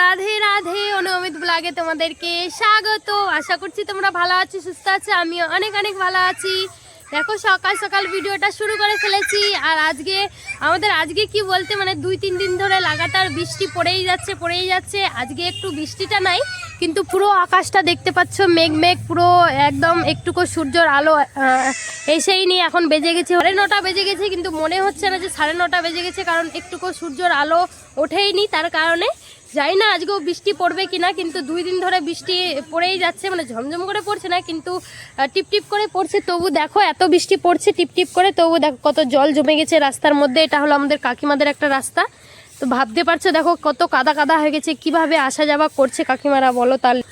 রাধে রাধে অনুমিত ব্লগে তোমাদেরকে স্বাগত। আশা করছি তোমরা ভালো আছো, সুস্থ আছো আমি অনেক অনেক ভালো আছি। দেখো, সকাল সকাল ভিডিওটা শুরু করে ফেলেছি। আর আজকে আমাদের আজকে কি বলতে মানে দুই, তিন দিন ধরে লাগাতার বৃষ্টি পড়েই যাচ্ছে পড়েই যাচ্ছে। আজকে একটু বৃষ্টিটা নাই, কিন্তু পুরো আকাশটা দেখতে পাচ্ছ, মেঘ মেঘ, পুরো একদম একটুকু সূর্যর আলো এসেই নি এখন বেজে গেছে। সাড়ে নটা বেজে গেছে, কিন্তু মনে হচ্ছে না যে সাড়ে নটা বেজে গেছে, কারণ একটুকু সূর্যর আলো ওঠেই নি তার কারণে জানি না আজকেও বৃষ্টি পড়বে কিনা, কিন্তু দুই দিন ধরে বৃষ্টি পড়েই যাচ্ছে মানে ঝমঝম করে পড়ছে না, কিন্তু টিপটিপ টিপ টিপ করে পড়ছে। তবু দেখো, এত বৃষ্টি পড়ছে টিপটিপ টিপ করে, তবু দেখো কত জল জমে গেছে রাস্তার মধ্যে, এটা হলো আমাদের কাকিমাদের একটা রাস্তা। তো ভাবতে পারছ দেখো কত কাদা কাদা হয়ে গেছে, কীভাবে আসা যাওয়া করছে কাকিমারা, বলো তাহলে।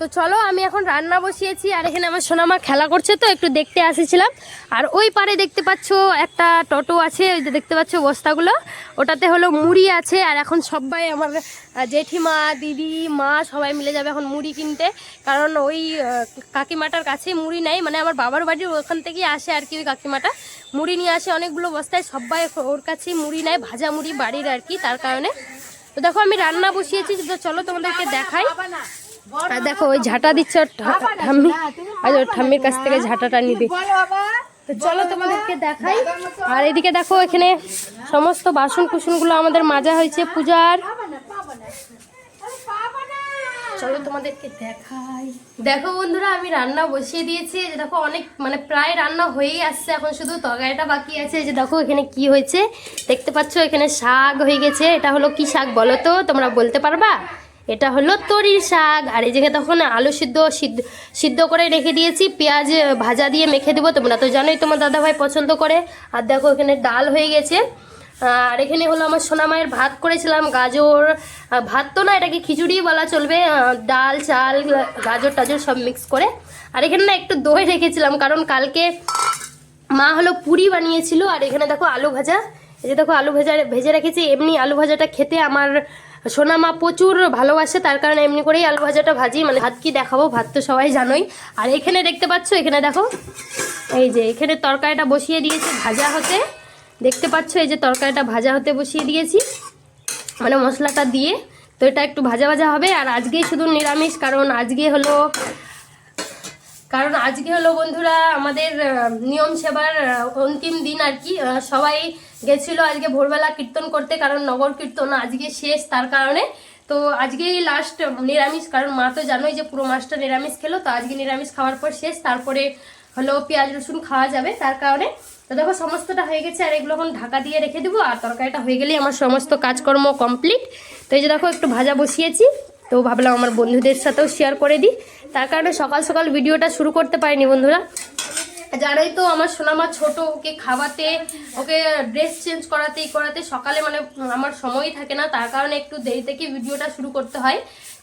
তো চলো, আমি এখন রান্না বসিয়েছি, আর এখানে আমার সোনামা খেলা করছে তো, একটু দেখতে আসেছিলাম। আর ওই পারে দেখতে পাচ্ছ একটা টোটো আছে, ওই যে দেখতে পাচ্ছো বস্তাগুলো। ওটাতে হলো মুড়ি আছে, আর এখন সবাই আমার জেঠিমা, দিদি, মা সবাই মিলে যাবে এখন মুড়ি কিনতে। কারণ ওই কাকিমাটার কাছে মুড়ি নেই মানে আমার বাবার বাড়ির ওখান থেকেই আসে আর কি ওই কাকিমাটা। মুড়ি নিয়ে আসে অনেকগুলো বস্তায়, সবাই ওর কাছেই মুড়ি নেয়, ভাজা মুড়ি বাড়ির আর কি, তার কারণে। তো দেখো, আমি রান্না বসিয়েছি, তো চলো তোমাদেরকে দেখাই। আর দেখো, ওই ঝাঁটা দিচ্ছে ঠাম্মি। আজ ওর ঠাম্মির কাছ থেকে ঝাঁটাটা নিবে তো চলো তোমাদেরকে দেখাই। আর এদিকে দেখো, এখানে সমস্ত বাসন কুসনগুলো আমাদের মাজা হয়েছে পূজার। চলো তোমাদেরকে দেখাই। দেখো বন্ধুরা, আমি রান্না বসিয়ে দিয়েছি। যে দেখো, অনেক মানে প্রায় রান্না হয়েই আসছে। এখন শুধু তরকারিটা বাকি আছে। যে দেখো, এখানে কি হয়েছে? দেখতে পাচ্ছ, এখানে শাক হয়ে গেছে। এটা হলো কি শাক বলো তো? তোমরা বলতে পারবা? এটা হলো তরির শাক। আর এই জায়গায় তখন আলু সিদ্ধ সিদ্ধ সিদ্ধ করে রেখে দিয়েছি। পেঁয়াজ ভাজা দিয়ে মেখে দেবো, তোমরা তো জানোই, তোমার দাদাভাই পছন্দ করে। আর দেখো, এখানে ডাল হয়ে গেছে। আর এখানে হলো আমার সোনামায়ের ভাত করেছিলাম, গাজর। ভাত তো না, এটাকে খিচুড়ি বলা চলবে। ডাল, চাল, গাজর টাজর সব মিক্স করে। আর এখানে না একটু দই রেখেছিলাম, কারণ কালকে মা হলো পুরি বানিয়েছিল। আর এখানে দেখো আলু ভাজা। এই যে দেখো, আলু ভাজা, ভেজে রেখেছি। এমনি আলু ভাজাটা খেতে আমার সোনা মা প্রচুর ভালোবাসে, তার কারণে এমনি করেই আলু ভাজাটা ভাজি। মানে ভাত কি দেখাবো, ভাত তো সবাই জানোই। আর এখানে দেখতে পাচ্ছ, এখানে দেখো, এই যে এখানে তরকারিটা বসিয়ে দিয়েছি, ভাজা হতে। দেখতে পাচ্ছ, এই যে তরকারিটা ভাজা হতে বসিয়ে দিয়েছি। মানে মশলাটা দিয়ে। তো এটা একটু ভাজা ভাজা হবে, আর আজকেই শুধু নিরামিষ, কারণ আজকে হলো কারণ আজকে হলো বন্ধুরা আমাদের নিয়ম সেবার অন্তিম দিন আর কি। সবাই গেছিল আজকে ভোরবেলা কীর্তন করতে, কারণ নগর কীর্তন আজকে শেষ তার কারণে। তো আজকেই লাস্ট নিরামিষ, কারণ মা তো জানোই যে পুরো মাসটা নিরামিষ খেলো, তো আজকে নিরামিষ খাওয়ার পর শেষ। তারপরে হলো পেঁয়াজ, রসুন খাওয়া যাবে তার কারণে। তো দেখো সমস্তটা হয়ে গেছে, আর এগুলো এখন ঢাকা দিয়ে রেখে দেবো, আর তরকারিটা হয়ে গেলেই আমার সমস্ত কাজকর্ম কমপ্লিট তো এই যে দেখো একটু ভাজা বসিয়েছি, তো ভাবলাম আমার বন্ধুদের সাথেও শেয়ার করে দিই। তার কারণে সকাল সকাল ভিডিওটা শুরু করতে পারিনি বন্ধুরা। জানোই তো আমার সোনামা ছোট, ওকে খাওয়াতে, ওকে ড্রেস চেঞ্জ করাতে করাতে সকালে মানে আমার সময়ই থাকে না, তার কারণে একটু দেরি থেকে ভিডিওটা শুরু করতে হয়।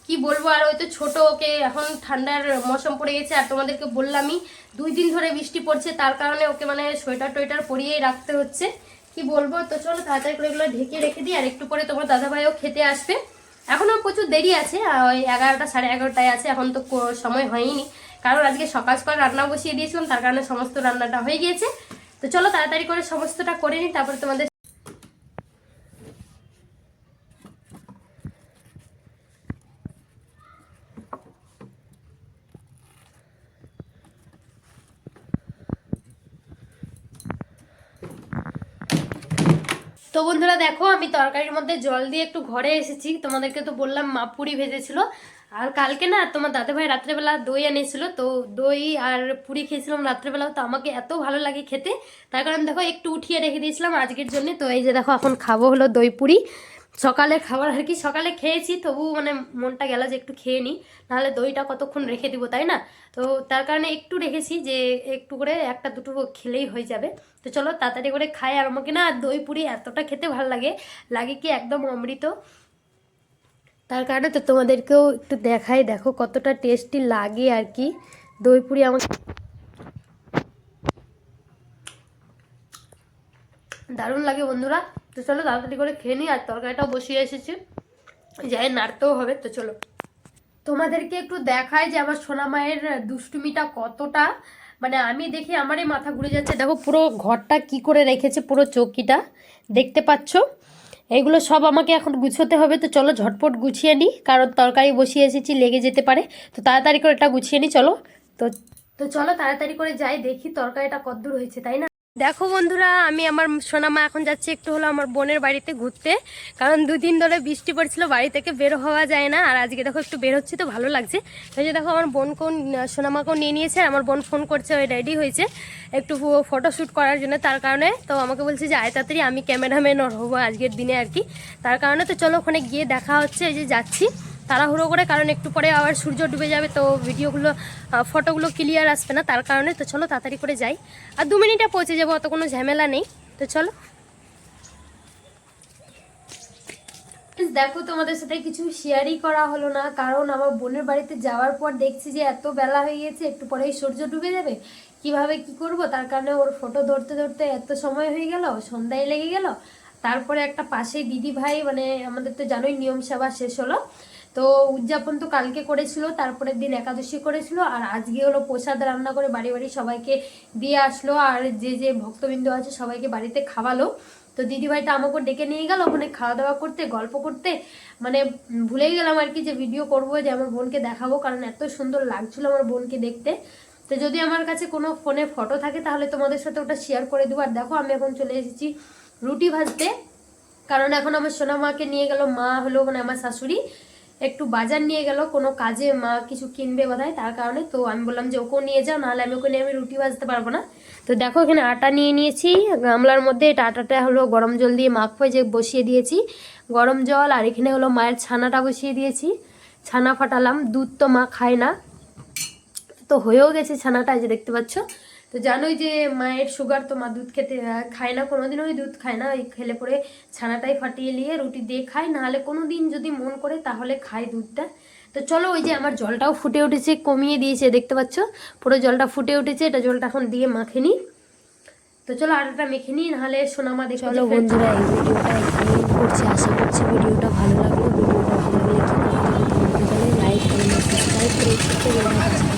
কি বলব, আর ওই তো ছোট, ওকে এখন ঠান্ডার মৌসুম পড়ে গেছে, আর তোমাদেরকে বললামই, দুই দিন ধরে বৃষ্টি পড়ছে, তার কারণে ওকে মানে সোয়েটার টোয়েটার পরিয়েই রাখতে হচ্ছে। কি বলব, তো চলো তাড়াতাড়ি করে এগুলো ঢেকে রেখে দিই, আর একটু পরে তোমার দাদাভাইও খেতে আসবে। এখনও প্রচুর দেরি আছে ওই এগারোটা সাড়ে এগারোটায় আছে, এখন তো সময় হয়নি কারণ আজকে সকাল সকাল রান্না বসিয়ে দিয়েছিলাম, তার কারণে সমস্ত রান্নাটা হয়ে গিয়েছে। তো চলো তাড়াতাড়ি করে সমস্তটা করে নিই, তারপরে তোমাদের তো বন্ধুরা দেখো, আমি তরকারির মধ্যে জল দিয়ে একটু ঘরে এসেছি। তোমাদেরকে তো বললাম মা পুরি ভেজেছিল। আর কালকে না তোমার দাদাভাই রাত্রেবেলা দই এনেছিল তো দই আর পুরি খেয়েছিলাম রাত্রেবেলা তো আমাকে এত ভালো লাগে খেতে। তার কারণ দেখো, একটু উঠিয়ে রেখে দিয়েছিলাম আজকের জন্য। তো এই যে দেখো, এখন খাব হলো দই পুরি। সকালে খাবার আর কি, সকালে খেয়েছি, তবু মানে মনটা গেল যে একটু খেয়ে নিই নাহলে দইটা কতক্ষণ রেখে দিব, তাই না? তো তার কারণে একটু রেখেছি যে একটু করে একটা দুটো খেলেই হয়ে যাবে। তো চলো তাড়াতাড়ি করে খাই, আর আমাকে না দই পুরি এতটা খেতে ভালো লাগে লাগে কি একদম অমৃত। তার কারণে তো তোমাদেরকেও একটু দেখাই, দেখো কতটা টেস্টি লাগে আর কি। দই পুরি আমার দারুণ লাগে বন্ধুরা। তো চলো তাড়াতাড়ি করে খেয়ে নিই, আর তরকারিটাও বসিয়ে এসেছি। যাই নাড়তেও হবে, তো চলো। তোমাদেরকে একটু দেখায় যে আমার সোনা মায়ের দুষ্টুমিটা কতটা। মানে আমি দেখি আমারই মাথা ঘুরে যাচ্ছে। দেখো পুরো ঘরটা কি করে রেখেছে, পুরো চৌকিটা। দেখতে পাচ্ছ? এগুলো সব আমাকে এখন গুছোতে হবে, তো চলো ঝটপট গুছিয়ে নিই, কারণ তরকারি বসিয়ে এসেছি, লেগে যেতে পারে। তো তাড়াতাড়ি করে এটা গুছিয়ে নিই, চলো। তো তো চলো তাড়াতাড়ি করে যাই, দেখি তরকারিটা কদ্দূর হয়েছে, তাই না? দেখো বন্ধুরা, আমি আমার সোনামা এখন যাচ্ছি একটু হলো আমার বোনের বাড়িতে ঘুরতে। কারণ দুদিন ধরে বৃষ্টি পড়ছিল, বাড়ি থেকে বের হওয়া যায় না। আর আজকে দেখো একটু বের হচ্ছে তো, ভালো লাগছে। এই যে দেখো আমার বোনকেও, সোনামাকেও নিয়ে নিয়েছে আমার বোন ফোন করছে, ওই রেডি হয়েছে একটু ফটোশ্যুট করার জন্য। তার কারণে তো আমাকে বলছে যে, আয় তাড়াতাড়ি, আমি ক্যামেরাম্যান হব আজকের দিনে আর কি। তার কারণে তো চলো ওখানে গিয়ে দেখা হচ্ছে, এই যে যাচ্ছি। তাড়াহুড়ো করে, কারণ একটু পরে আবার সূর্য ডুবে যাবে, তো ভিডিওগুলো ফটোগুলো ক্লিয়ার আসবে না তার কারণে, তো চলো তাড়াতাড়ি করে যাই। আর দু মিনিটে পৌঁছে যাব, অত কোনো ঝামেলা নেই, তো চলো। দেখো, তোমাদের সাথে কিছু শেয়ারই করা হলো না, কারণ আমার বোনের বাড়িতে যাওয়ার পর দেখছি যে এত বেলা হয়ে গেছে, একটু পরেই সূর্য ডুবে যাবে। কীভাবে কি করব? তার কারণে ওর ফটো ধরতে ধরতে এত সময় হয়ে গেল, সন্ধ্যায় লেগে গেল। তারপরে একটা পাশে দিদি ভাই মানে আমাদের তো জানোই, নিয়ম সেবা শেষ হলো। তো উদযাপন তো কালকে করেছিল, তারপরের দিন একাদশী করেছিল, আর আজকে হলো প্রসাদ রান্না করে বাড়ি বাড়ি সবাইকে দিয়ে আসলো, আর যে যে ভক্তবৃন্দ আছে সবাইকে বাড়িতে খাওয়ালো। তো দিদিভাইটা আমাকে ডেকে নিয়ে গেল ওখানে খাওয়া দাওয়া করতে, গল্প করতে। মানে ভুলেই গেলাম আর কি যে ভিডিও করব, যে আমার বোনকে দেখাবো, কারণ এত সুন্দর লাগছিল আমার বোনকে দেখতে। তো যদি আমার কাছে কোনো ফোনে ফটো থাকে, তাহলে তোমাদের সাথে ওটা শেয়ার করে দেবো। আর দেখো, আমি এখন চলে এসেছি রুটি ভাজতে। কারণ এখন আমার সোনা মাকে নিয়ে গেল, মা হলো মানে আমার শাশুড়ি। একটু বাজার নিয়ে গেল, কোনো কাজে মা কিছু কিনবে বোধহয় তার কারণে, তো আমি বললাম যে ওকেও নিয়ে যাও, নাহলে আমি ওকে নিয়ে আমি রুটি ভাজতে পারব না। তো দেখো এখানে আটা নিয়ে নিয়েছি, গামলার মধ্যে এটা আটাটা হলো গরম জল দিয়ে মাখবো যে বসিয়ে দিয়েছি। গরম জল আর এখানে হলো মায়ের ছানাটা বসিয়ে দিয়েছি। ছানা ফাটালাম, দুধ তো মা খায় না। তো হয়েও গেছে ছানাটা যে দেখতে পাচ্ছ। তো জানোই যে মায়ের সুগার তো মা দুধ খেতে খায় না কোনোদিন ওই দুধ খায় না। ওই খেলে পরে ছানাটাই ফাটিয়ে নিয়ে রুটি দিয়ে খায়। নাহলে কোনো দিন যদি মন করে তাহলে খায় দুধটা। তো চলো ওই যে আমার জলটাও ফুটে উঠেছে কমিয়ে দিয়েছে দেখতে পাচ্ছ? পুরো জলটা ফুটে উঠেছে এটা জলটা এখন দিয়ে মাখে নিই। তো চলো আটাটা মেখে নিই নাহলে সোনামা দেখে চলো বন্ধুরা এই ভিডিওটা করছি। আশা করছি ভিডিওটা ভালো লাগল। ভিডিওটা ভালো লাগলে কি করতে লাইক করে সাবস্ক্রাইব করে